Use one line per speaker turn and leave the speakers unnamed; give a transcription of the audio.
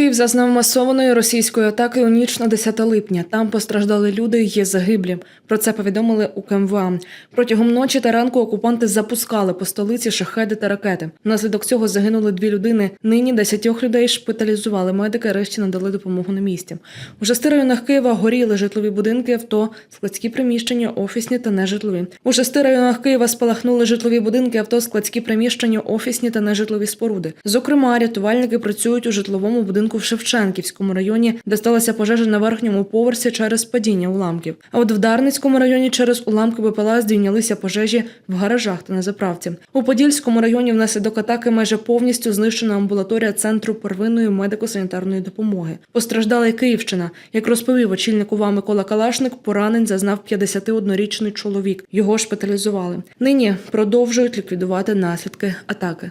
Київ зазнав масованої російської атаки у ніч на 10 липня. Там постраждали люди, є загиблі. Про це повідомили у КМВА. Протягом ночі та ранку окупанти запускали по столиці шахеди та ракети. Внаслідок цього загинули дві людини. Нині десятьох людей шпиталізували медики, решті надали допомогу на місці. У шести районах Києва горіли житлові будинки, авто, складські приміщення, офісні та нежитлові. У шести районах Києва спалахнули житлові будинки, авто, складські приміщення, офісні та нежитлові споруди. Зокрема, рятувальники працюють у житловому будинку в Шевченківському районі, де сталася пожежа на верхньому поверсі через падіння уламків. А от в Дарницькому районі через уламки БПЛА здійнялися пожежі в гаражах та на заправці. У Подільському районі внаслідок атаки майже повністю знищена амбулаторія центру первинної медико-санітарної допомоги. Постраждала й Київщина. Як розповів очільник УВА Микола Калашник, поранень зазнав 51-річний чоловік. Його шпиталізували. Нині продовжують ліквідувати наслідки атаки.